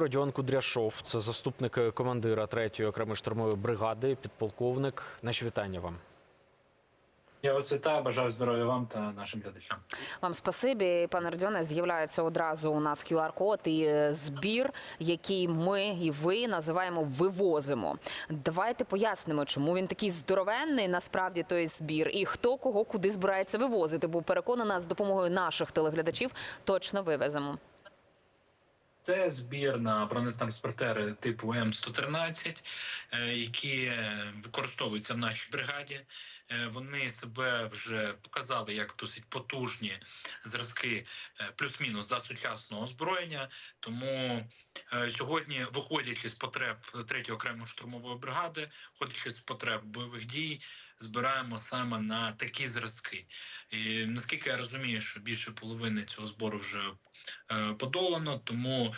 Радіон Кудряшов, це заступник командира 3-ї окремої штурмової бригади, підполковник. Наші вітання вам. Я вас вітаю, бажаю здоров'я вам та нашим глядачам. Вам спасибі, пане Родіоне. З'являється одразу у нас QR-код і е, збір, який ми і ви називаємо вивозимо. Давайте пояснимо, чому він такий здоровенний насправді той збір, і хто кого куди збирається вивозити. Бо переконана, з допомогою наших телеглядачів точно вивеземо. Це збір на бронетранспортери типу М113, е, які використовуються в нашій бригаді. Е, Вони себе вже показали як досить потужні зразки, е, плюс-мінус за сучасного озброєння. Тому сьогодні, виходячи з потреб 3-ї окремої штурмової бригади, виходячи з потреб бойових дій, збираємо саме на такі зразки. І наскільки я розумію, що більше половини цього збору вже е, подолано, тому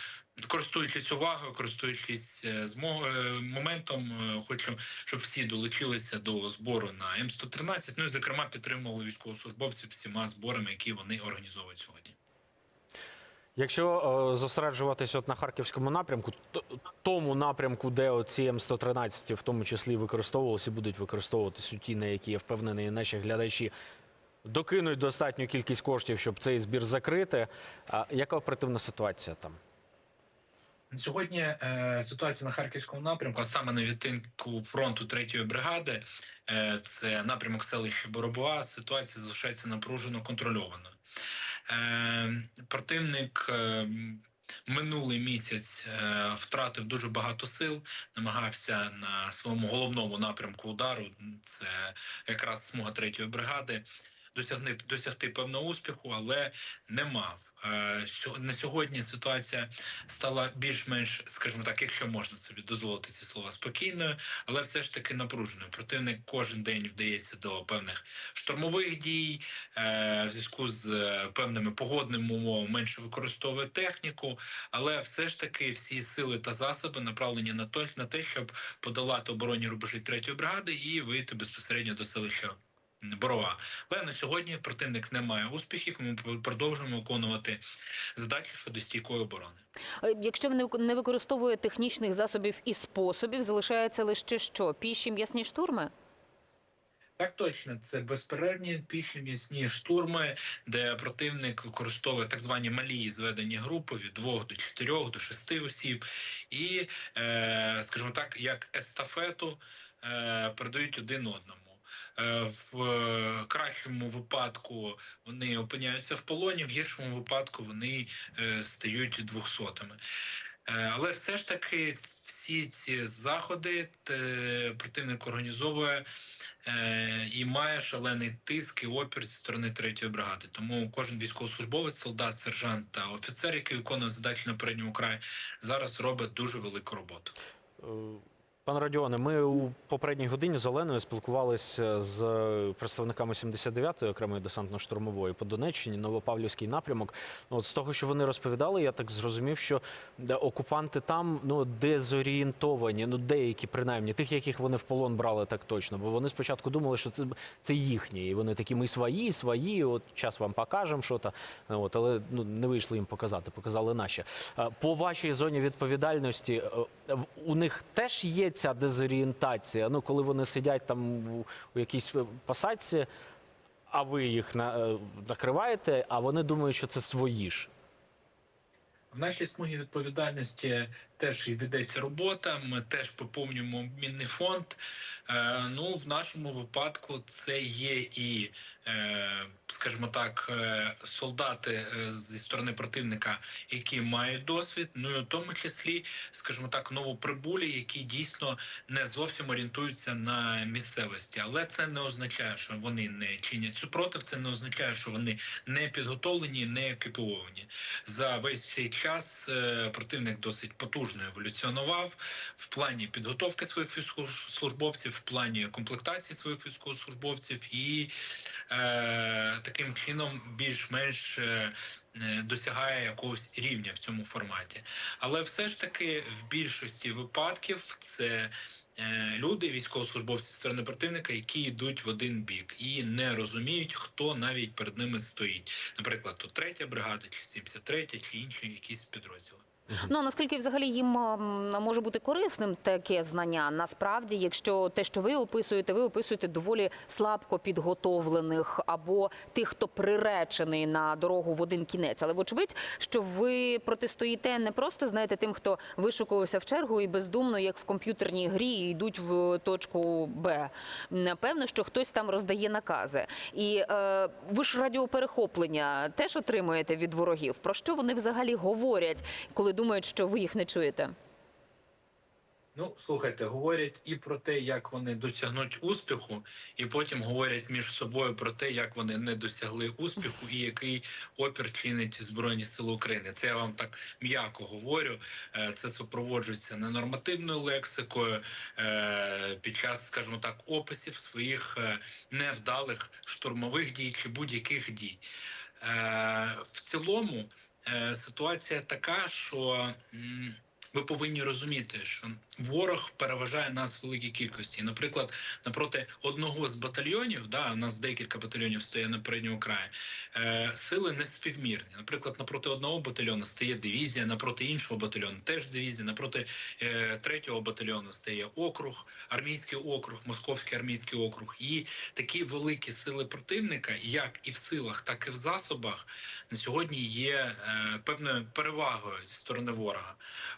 користуючись увагою, користуючись е, е, моментом, хочу, щоб всі долучилися до збору на М113, ну і зокрема підтримували військовослужбовців всіма зборами, які вони організовують сьогодні. Якщо е, зосереджуватись от на харківському напрямку, то, тому напрямку, де оці М113 в тому числі використовувалися будуть використовуватись у ті, на які я впевнений, наші глядачі докинуть достатню кількість коштів, щоб цей збір закрити. А яка оперативна ситуація там? Сьогодні е, ситуація на харківському напрямку, а саме на відтинку фронту 3-ї бригади, е, це напрямок селища Боробова. Ситуація залишається напружено контрольованою. Е, противник. Е, Минулий місяць е, втратив дуже багато сил, намагався на своєму головному напрямку удару. Це якраз смуга третьої бригади. Досягни досягти певного успіху, але не мав. Е, на сьогодні ситуація стала більш-менш, скажімо так, якщо можна собі дозволити ці слова спокійною, але все ж таки напруженою. Противник кожен день вдається до певних штурмових дій. Е, в зв'язку з е, певними погодними умовами менше використовує техніку, але все ж таки всі сили та засоби направлені на то на те, щоб подолати оборонні рубежі третьої бригади і вийти безпосередньо до селища. Борова, але на сьогодні противник не має успіхів. Ми продовжуємо виконувати задачі щодо стійкої оборони. Е, Якщо вони не використовує технічних засобів і способів, залишається лише що? Піші м'ясні штурми? Так точно, це безперервні піші м'ясні штурми, де противник використовує так звані малі зведені групи від двох до чотирьох до шести осіб, і, е, скажімо так, як естафету е, передають один одному. Е, В е, кращому випадку вони опиняються в полоні, в гіршому випадку вони е, стають двохсотими. Але все ж таки всі ці заходи противник організовує і має шалений тиск і опір зі сторони третьої бригади. Тому кожен військовослужбовець, солдат, сержант та офіцер, який виконує задачі на передньому краї, зараз робить дуже велику роботу. Е, Пане Радіоне, ми у попередній годині з Оленою спілкувалися з представниками 79-ї окремої десантно-штурмової по Донеччині, Новопавлівський напрямок. Ну, От з того, що вони розповідали, я так зрозумів, що окупанти там ну дезорієнтовані, ну деякі принаймні, тих, яких вони в полон брали так точно. Бо вони спочатку думали, що це, це їхні, і вони такі, ми свої, свої. От час вам покажемо що то. От, але ну не вийшло їм показати, показали наші. Е, По вашій зоні відповідальності е, у них теж є ця дезорієнтація. Ну, коли вони сидять там у, якійсь е, посадці, а ви їх е, накриваєте, а вони думають, що це свої ж. В нашій смугі відповідальності теж і ведеться робота. Ми теж поповнюємо обмінний фонд. Е, ну, в нашому випадку це є і, скажімо так, е, солдати е, зі сторони противника, які мають досвід. Ну і в тому числі, скажімо так, новоприбулі, які дійсно не зовсім орієнтуються на місцевості. Але це не означає, що вони не чинять супротив. Це не означає, що вони не підготовлені, не екіповані. За весь цей час е, противник досить потужно еволюціонував в плані підготовки своїх військовослужбовців, в плані комплектації своїх військовослужбовців, і е, таким чином більш-менш е, е, досягає якогось рівня в цьому форматі. Але все ж таки в більшості випадків це. е, Люди, військовослужбовці сторони противника, які йдуть в один бік і не розуміють, хто навіть перед ними стоїть. Наприклад, то третя бригада, чи 73, чи інші якісь підрозділи. Ну наскільки взагалі їм може бути корисним таке знання? Насправді, якщо те, що ви описуєте, ви описуєте доволі слабко підготовлених або тих, хто приречений на дорогу в один кінець. Але вочевидь, що ви протистоїте не просто знаєте тим, хто вишукувався в чергу і бездумно, як в комп'ютерній грі, йдуть в точку Б. Напевно, що хтось там роздає накази. І е, ви ж радіоперехоплення теж отримуєте від ворогів. Про що вони взагалі говорять, коли думають, що ви їх не чуєте? Ну, слухайте, говорять і про те, як вони досягнуть успіху, і потім говорять між собою про те, як вони не досягли успіху і який опір чинить Збройні Сили України. Це я вам так м'яко говорю. Е, Це супроводжується ненормативною лексикою е, під час, скажімо так, описів своїх е, невдалих штурмових дій чи будь-яких дій. В цілому ситуація така, що. Ви повинні розуміти, що ворог переважає нас в великій кількості. Наприклад, напроти одного з батальйонів, да, у нас декілька батальйонів стоїть на передньому краї, е, сили не співмірні. Наприклад, напроти одного батальйону стає дивізія, напроти іншого батальйону теж дивізія, напроти е, третього батальйону стає округ, армійський округ, московський армійський округ. І такі великі сили противника, як і в силах, так і в засобах, на сьогодні є е, певною перевагою зі сторони ворога.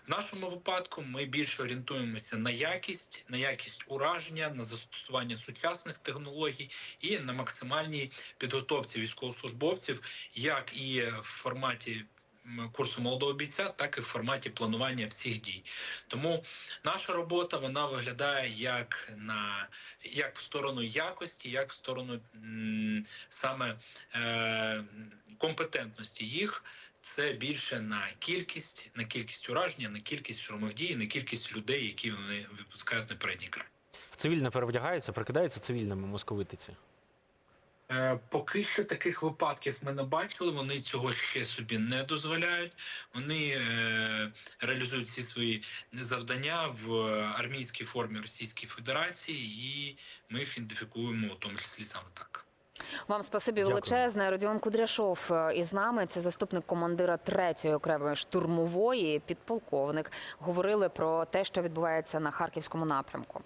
В нашому випадку ми більше орієнтуємося на якість, на якість ураження, на застосування сучасних технологій і на максимальній підготовці військовослужбовців, як і в форматі. Курсу молодого бійця, так і в форматі планування всіх дій. Тому наша робота вона виглядає як на як в сторону якості, як в сторону саме е, компетентності їх. Це більше на кількість, на кількість ураження, на кількість штурмових дій, на кількість людей, які вони випускають на передній край. В цивільне перевдягаються, прикидаються цивільними московитиці. Е, Поки що таких випадків ми не бачили. Вони цього ще собі не дозволяють. Вони е, реалізують всі свої завдання в армійській формі Російської Федерації, і ми їх ідентифікуємо у тому числі саме так. Вам спасибі Дякую. величезне. Родіон Кудряшов е, із нами. Це заступник командира третьої окремої штурмової, підполковник. Говорили про те, що відбувається на харківському напрямку.